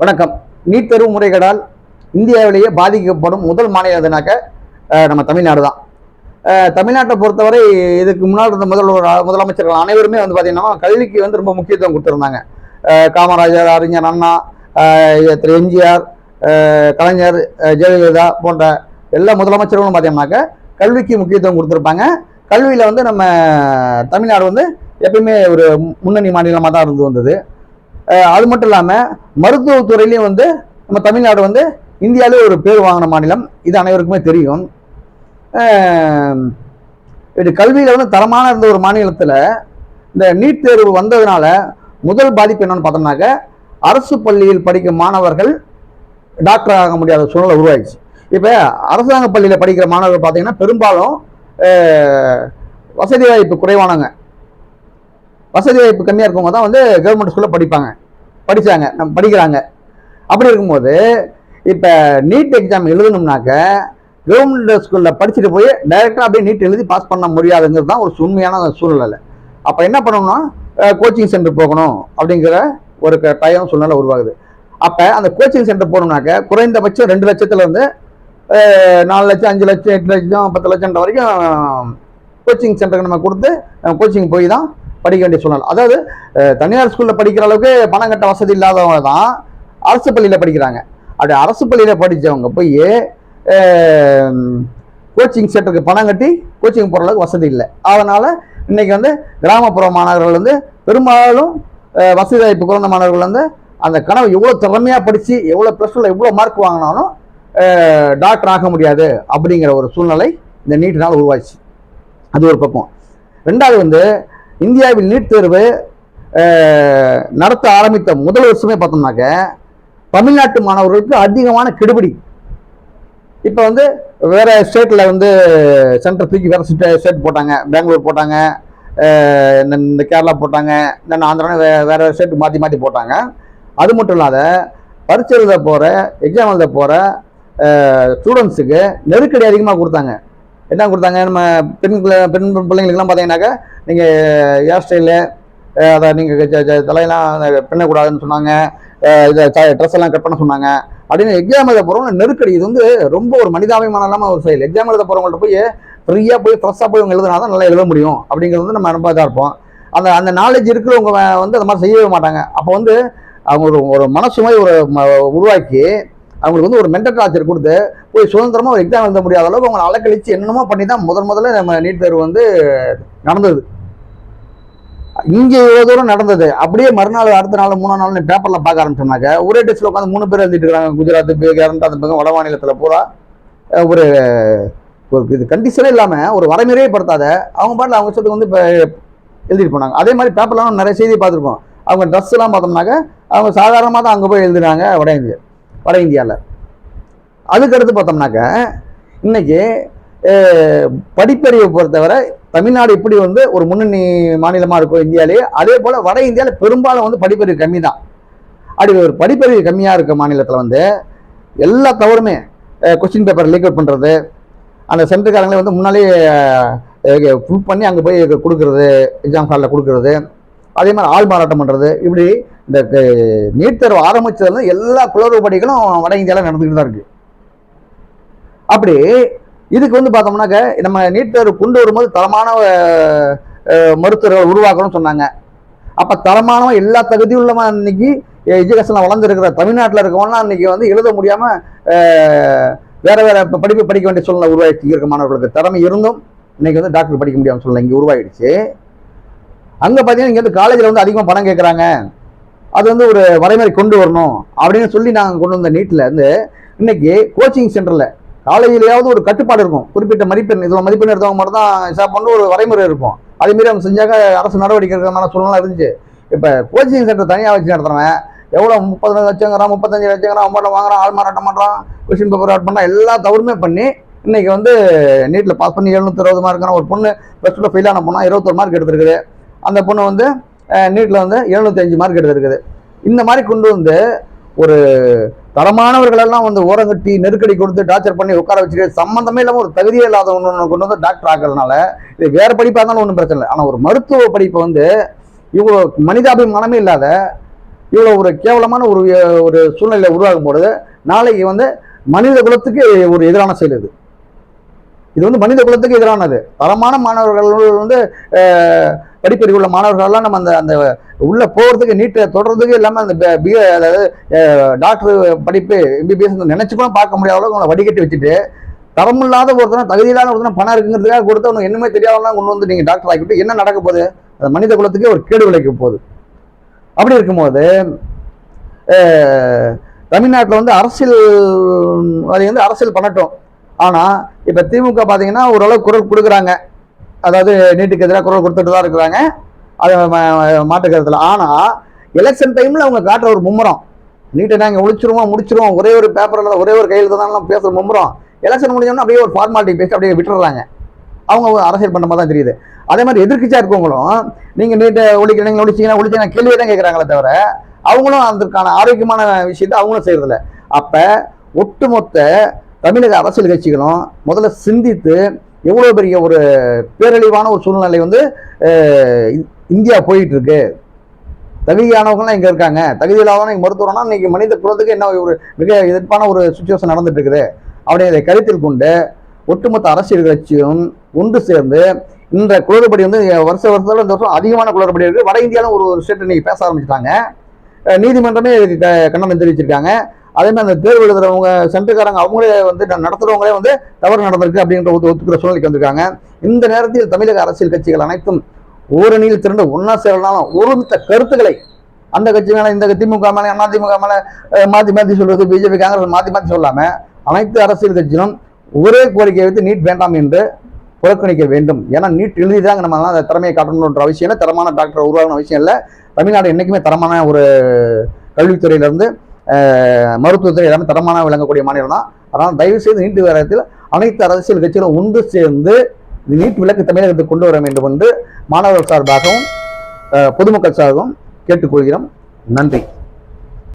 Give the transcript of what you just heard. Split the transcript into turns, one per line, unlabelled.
வணக்கம். நீட் தேர்வு முறைகேடால் இந்தியாவிலேயே பாதிக்கப்படும் முதல் மாநிலம் எதுனாக்க நம்ம தமிழ்நாடு தான். தமிழ்நாட்டை பொறுத்தவரை இதுக்கு முன்னால் இருந்த முதல்வர் முதலமைச்சர்கள் அனைவருமே வந்து பார்த்தீங்கன்னா கல்விக்கு வந்து ரொம்ப முக்கியத்துவம் கொடுத்துருந்தாங்க. காமராஜர் அறிஞர் அண்ணா திரு எம்ஜிஆர் கலைஞர் ஜெயலலிதா போன்ற எல்லா முதலமைச்சர்களும் பார்த்தீங்கன்னாக்க கல்விக்கு முக்கியத்துவம் கொடுத்துருப்பாங்க. கல்வியில் வந்து நம்ம தமிழ்நாடு வந்து எப்பயுமே ஒரு முன்னணி மாநிலமாக தான் இருந்து வந்தது. அது மட்டும் இல்லாமல் மருத்துவத்துறையிலையும் வந்து நம்ம தமிழ்நாடு வந்து இந்தியாவிலே ஒரு பேர் வாங்கின மாநிலம். இது அனைவருக்குமே தெரியும். இது கல்வியில் வந்து தரமான இருந்த ஒரு மாநிலத்தில் இந்த நீட் தேர்வு வந்ததுனால முதல் பாதிப்பு என்னன்னு பார்த்தோம்னாக்க அரசு பள்ளியில் படிக்கும் மாணவர்கள் டாக்டர் ஆக முடியாத சூழ்நிலை உருவாயிடுச்சு. இப்போ அரசாங்க பள்ளியில் படிக்கிற மாணவர்கள் பார்த்தீங்கன்னா பெரும்பாலும் வசதி வாய்ப்பு குறைவானவங்க. வசதி வாய்ப்பு கம்மியாக இருக்கவங்க தான் வந்து கவர்மெண்ட் ஸ்கூலில் படிப்பாங்க. படித்தாங்க நம்ம படிக்கிறாங்க. அப்படி இருக்கும்போது இப்போ நீட் எக்ஸாம் எழுதணும்னாக்க கவர்மெண்ட் ஸ்கூலில் படிச்சுட்டு போய் டைரெக்டாக அப்படியே நீட் எழுதி பாஸ் பண்ண முடியாதுங்கிறது தான் ஒரு உண்மையான சூழ்நிலை. அப்போ என்ன பண்ணணும்னா கோச்சிங் சென்டர் போகணும் அப்படிங்கிற ஒரு டைம் சூழ்நிலை உருவாகுது. அப்போ அந்த கோச்சிங் சென்டர் போகணும்னாக்க குறைந்தபட்சம் ரெண்டு லட்சத்துலேருந்து நாலு லட்சம் அஞ்சு லட்சம் எட்டு லட்சம் பத்து லட்சம்ன்ற வரைக்கும் கோச்சிங் சென்டருக்கு நம்ம கொடுத்து கோச்சிங் போய் தான் படிக்க வேண்டிய சூழ்நிலை. அதாவது தனியார் ஸ்கூலில் படிக்கிற அளவுக்கு பணம் கட்ட வசதி இல்லாதவங்க தான் அரசு பள்ளியில் படிக்கிறாங்க. அப்படி அரசு பள்ளியில் படித்தவங்க போய் கோச்சிங் சென்டருக்கு பணம் கட்டி கோச்சிங் போகிற அளவுக்கு வசதி இல்லை. அதனால் இன்னைக்கு வந்து கிராமப்புற மாணவர்கள் வந்து பெரும்பாலும் வசதி வாய்ப்பு குறைந்த மாணவர்கள் வந்து அந்த கனவு எவ்வளோ திறமையாக படித்து எவ்வளோ ப்ளஸ் டூவில் எவ்வளோ மார்க் வாங்கினாலும் டாக்டர் ஆக முடியாது அப்படிங்கிற ஒரு சூழ்நிலை இந்த நீட்டினால் உருவாச்சு. அது ஒரு பக்கம். ரெண்டாவது வந்து இந்தியாவில் நீட் தேர்வு நடத்த ஆரம்பித்த முதல் வருஷமே பார்த்தோம்னாக்க தமிழ்நாட்டு மாணவர்களுக்கு அதிகமான கெடுபிடி. இப்போ வந்து வேறு ஸ்டேட்டில் வந்து சென்டர் தூக்கி வேற ஸ்டேட் போட்டாங்க. பெங்களூர் போட்டாங்க இந்த இந்த கேரளா போட்டாங்க இந்த ஆந்திரா வே வேறு ஸ்டேட் மாற்றி மாற்றி போட்டாங்க. அது மட்டும் இல்லாத பரீட்சை எழுத போகிற எக்ஸாம் எழுத போகிற ஸ்டூடெண்ட்ஸுக்கு நெருக்கடி அதிகமாக கொடுத்தாங்க. என்ன கொடுத்தாங்க? நம்ம பெண் பெண் பிள்ளைங்களுக்குலாம் பார்த்தீங்கன்னாக்கா நீங்கள் ஹேர் ஸ்டைலு அதை நீங்கள் தலையெல்லாம் பின்னக்கூடாதுன்னு சொன்னாங்க. இதை ட்ரெஸ் எல்லாம் கட் பண்ண சொன்னாங்க. அப்படின்னு எக்ஸாம் எழுத போகிறவங்க நெருக்கடி. இது வந்து ரொம்ப ஒரு மனிதாபிமானம் இல்லாமல் ஒரு செயல். எக்ஸாம் எழுத போகிறவங்கள்ட்ட போய் ஃப்ரீயாக போய் ஃப்ரெஷ்ஷாக போய் அவங்க எழுதுனா தான் நல்லா எழுத முடியும். அப்படிங்கிறது வந்து நம்ம ரொம்ப இதாக இருப்போம். அந்த அந்த நாலேஜ் இருக்கிறவங்க வந்து அந்த மாதிரி செய்யவே மாட்டாங்க. அப்போ வந்து அவங்க ஒரு ஒரு மனசுமை ஒரு உருவாக்கி அவங்களுக்கு வந்து ஒரு மென்டல் டார்ச்சர் கொடுத்து போய் சுதந்திரமாக ஒரு எக்ஸாம் எழுத முடியாத அளவுக்கு அவங்களை அலக்கழிச்சு என்னென்னமோ பண்ணி தான் முதன் முதல்ல நம்ம நீட் தேர்வு வந்து நடந்தது. இங்கே இவ்வளோ தூரம் நடந்தது. அப்படியே மறுநாள் அடுத்த நாள் மூணு நாள் பேப்பரில் பார்க்க ஆரம்பிச்சோம்னாக்க ஒரே டெஸ்ட்டில் உட்காந்து மூணு பேர் எழுதிட்டு இருக்காங்க. குஜராத் கேரளா அந்த பக்கம் வட மாநிலத்தில் பூரா ஒரு ஒரு இது கண்டிஷனே இல்லாமல் ஒரு வரைமுறையே படுத்தாத அவங்க பாட்டில் அவங்க சொல்லிட்டு வந்து இப்போ எழுதிட்டு போனாங்க. அதே மாதிரி பேப்பர்லாம் நிறைய செய்தி பார்த்துருக்கோம். அவங்க ட்ரெஸ் எல்லாம் பார்த்தோம்னாக்க அவங்க சாதாரணமாக தான் அங்கே போய் எழுதுனாங்க வட இந்தியா வட இந்தியாவில் அதுக்கடுத்து பார்த்தோம்னாக்க இன்னைக்கு படிப்பறிவை பொறுத்தவரை தமிழ்நாடு இப்படி வந்து ஒரு முன்னணி மாநிலமாக இருக்கும் இந்தியாவிலேயே அதே போல் வட இந்தியாவில் பெரும்பாலும் வந்து படிப்பறிவு கம்மி தான் அப்படி ஒரு படிப்பறிவு கம்மியாக இருக்க மாநிலத்தில் வந்து எல்லா தவறுமே கொஸ்டின் பேப்பர் லீக் அவுட் பண்ணுறது அந்த சென்டர்காரங்களே வந்து முன்னாலே ஃபுல் பண்ணி அங்கே போய் கொடுக்குறது எக்ஸாம் ஹாலில் கொடுக்கறது அதே மாதிரி ஆள் மாறாட்டம் பண்ணுறது இப்படி இந்த நீட் தேர்வு ஆரம்பித்ததுலேருந்து எல்லா குளறுபடிகளும் வட இந்தியாவில் நடந்துக்கிட்டு தான் இருக்குது அப்படி இதுக்கு வந்து பார்த்தோம்னாக்க நம்ம நீட் தேர்வு கொண்டு வரும்போது தரமான மருத்துவர்கள் உருவாக்கணும்னு சொன்னாங்க. அப்போ தரமானவன் எல்லா தகுதியும் உள்ளவன் இன்னைக்கு எஜுகேஷனில் வளர்ந்துருக்கிற தமிழ்நாட்டில் இருக்கவன்லாம் இன்னைக்கு வந்து எழுத முடியாமல் வேறு வேறு படிப்பு படிக்க வேண்டிய சூழ்நிலை உருவாயிடுச்சு. இருக்க மாணவர்களுக்கு திறமை இருந்தும் இன்னைக்கு வந்து டாக்டர் படிக்க முடியாமல் சூழ்நிலை இங்கே உருவாயிடுச்சு. அங்கே பார்த்தீங்கன்னா இங்கே வந்து காலேஜில் வந்து அதிகமாக பணம் கேட்குறாங்க அது வந்து ஒரு வரைமுறை கொண்டு வரணும் அப்படின்னு சொல்லி நாங்கள் கொண்டு வந்த நீட்டில் இருந்து இன்னைக்கு கோச்சிங் சென்டரில் காலையிலேயாவது ஒரு கட்டுப்பாடு இருக்கும். குறிப்பிட்ட மதிப்பெண் இதில் மதிப்பெண் எடுத்தவங்க மட்டும் தான் ஹிசாப் பண்ணி ஒரு வரைமுறை இருக்கும். அதேமாரி அவங்க செஞ்சாக்க அரசு நடவடிக்கை இருக்கிறமான சூழ்நிலை இருந்துச்சு. இப்போ கோச்சிங் சென்டர் தனியாக வச்சு நடத்துகிறவன் எவ்வளோ முப்பது லட்சங்கிறான் முப்பத்தஞ்சு லட்சங்கிறான் அமௌண்ட் வாங்குறான் ஆள் மாறாட்டம் பண்ணுறான் கொஸ்டின் பேப்பர் ஆட் பண்ணால் எல்லா தவறுமே பண்ணி இன்னைக்கு வந்து நீட்டில் பாஸ் பண்ணி எழுநூற்றி இருபது மார்க்கான ஒரு பொண்ணு ப்ளஸ் டூவில் ஃபெயில் ஆன பொண்ணா இருபத்தொரு மார்க் எடுத்திருக்குது. அந்த பொண்ணு வந்து நீட்டில் வந்து எழுநூற்றி அஞ்சு மார்க் எடுத்திருக்குது. இந்த மாதிரி கொண்டு வந்து ஒரு தரமானவர்களெல்லாம் வந்து ஓரங்கட்டி நெருக்கடி கொடுத்து டார்ச்சர் பண்ணி உட்கார வச்சுட்டு சம்மந்தமே இல்லாமல் ஒரு தகுதியே இல்லாத ஒன்று கொண்டு வந்து டாக்டர் ஆக்கிறதுனால இது வேறு படிப்பாக இருந்தாலும் ஒன்றும் பிரச்சனை இல்லை. ஆனால் ஒரு மருத்துவ படிப்பை வந்து இவ்வளோ மனிதாபிமானமே இல்லாத இவ்வளோ ஒரு கேவலமான ஒரு ஒரு சூழ்நிலை உருவாகும் பொழுது நாளைக்கு வந்து மனித குலத்துக்கு ஒரு எதிரான செயல் இது. இது வந்து மனித குலத்துக்கு எதிரானது. தரமான மாணவர்கள் வந்து படிப்பறிவுள்ள உள்ள மாணவர்கள்லாம் நம்ம அந்த அந்த உள்ள போகிறதுக்கு நீட்டை தொடர்றதுக்கு இல்லாமல் அந்த பிஏ அதாவது டாக்டர் படிப்பு எம்பிபிஎஸ் நினைச்சு கூட பார்க்க முடியாத அளவுக்கு அவங்களை வடிகட்டி வச்சுட்டு தரமில்லாத ஒருத்தனை தகுதியில்லாத ஒருத்தனை பணம் இருக்குங்கிறதுக்காக கொடுத்த ஒன்று என்னமே தெரியாதவங்க கொண்டு வந்து நீங்கள் டாக்டர் ஆக்கிவிட்டு என்ன நடக்க போகுது? அது மனித குலத்துக்கே ஒரு கேடு விளைக்க போகுது. அப்படி இருக்கும்போது தமிழ்நாட்டில் வந்து அரசியல் அது வந்து அரசியல் பண்ணட்டும். ஆனால் இப்போ திமுக பார்த்தீங்கன்னா ஓரளவு குரல் கொடுக்குறாங்க. அதாவது நீட்டுக்கு எதிராக குரல் கொடுத்துட்டு தான் இருக்கிறாங்க. அது மாட்டுக்கிறதுல மாற்று ஆனால் எலெக்ஷன் டைமில் அவங்க காட்டுற ஒரு மும்முரம். நீட்டை நாங்கள் ஒழிச்சிருவோம் முடிச்சிருவோம் ஒரே ஒரு பேப்பரில் ஒரே ஒரு கையில் தான் பேசுகிற மும்முரம். எலெக்ஷன் முடிஞ்சோன்னா அப்படியே ஒரு ஃபார்மாலிட்டி பேசி அப்படியே விட்டுறாங்க. அவங்க அரசியல் பண்ண மாதிரி தான் தெரியுது. அதே மாதிரி எதிர்க்கட்சியாக இருக்கவங்களும் நீங்கள் நீட்டை ஒழிக்கிறீங்க ஒழிச்சிங்கன்னா ஒழிச்சிங்கன்னா கேள்வியை தான் கேட்குறாங்களே தவிர அவங்களும் அதற்கான ஆரோக்கியமான விஷயத்தை அவங்களும் செய்கிறதில்ல அப்போ ஒட்டுமொத்த தமிழக அரசியல் கட்சிகளும் முதல்ல சிந்தித்து எவ்வளோ பெரிய ஒரு பேரழிவான ஒரு சூழ்நிலை வந்து இந்தியா போயிட்டு இருக்கு தகுதியானவங்களாம் இங்கே இருக்காங்க. தகுதி இல்லாதவங்க இங்கே மருத்துவம்னா இன்னைக்கு மனித குலத்துக்கு என்ன ஒரு மிக எதிர்ப்பான ஒரு சுச்சுவேஷன் நடந்துட்டு இருக்குது அப்படி அதை கருத்தில் கொண்டு ஒட்டுமொத்த அரசியல் கட்சியும் ஒன்று சேர்ந்து இந்த குளறுபடி வந்து வருஷ வருஷத்தில் இந்த வருஷம் அதிகமான குளறுபடி இருக்குது வட இந்தியாவில் ஒரு ஒரு ஸ்டேட் இன்னைக்கு பேச ஆரம்பிச்சிட்டாங்க. நீதிமன்றமே இதுக்கு க- கண்டனம் தெரிவிச்சிருக்காங்க. அதே மாதிரி அந்த தேர்வு எழுதுறவங்க சென்டர்காரங்க அவங்களே வந்து நடத்துகிறவங்களே வந்து தவறு நடந்திருக்கு அப்படின்ற ஒத்துக்கிற சூழ்நிலைக்கு வந்திருக்காங்க. இந்த நேரத்தில் தமிழக அரசியல் கட்சிகள் அனைத்தும் ஓரணியில் திரண்டு ஒன்னா சேரலாம்? ஒருமித்த கருத்துக்களை அந்த கட்சி மேலே இந்த திமுக மேல அதிமுக மேல மாற்றி மாற்றி சொல்றது பிஜேபி காங்கிரஸ் மாற்றி மாற்றி சொல்லாம அனைத்து அரசியல் கட்சிகளும் ஒரே கோரிக்கை வைத்து நீட் வேண்டாம் என்று புறக்கணிக்க வேண்டும். ஏன்னா நீட் எழுதிதாங்க நம்ம அந்த திறமையை காட்டணுன்ற அவசியம் இல்லை. தரமான டாக்டர் உருவாகணும் அவசியம் இல்லை. தமிழ்நாடு என்னைக்குமே தரமான ஒரு கல்வித்துறையிலிருந்து மருத்துவத்துறை எல்லாமே தரமான விளங்கக்கூடிய மாநிலம் தான். அதனால் தயவு செய்து நீட் விவகாரத்தில் அனைத்து அரசியல் கட்சிகளும் ஒன்று சேர்ந்து நீட் விலக்கு தமிழகத்துக்கு கொண்டு வர வேண்டும் என்று மாணவர்கள் சார்பாகவும் பொதுமக்கள் சார்பாகவும் கேட்டுக்கொள்கிறோம். நன்றி.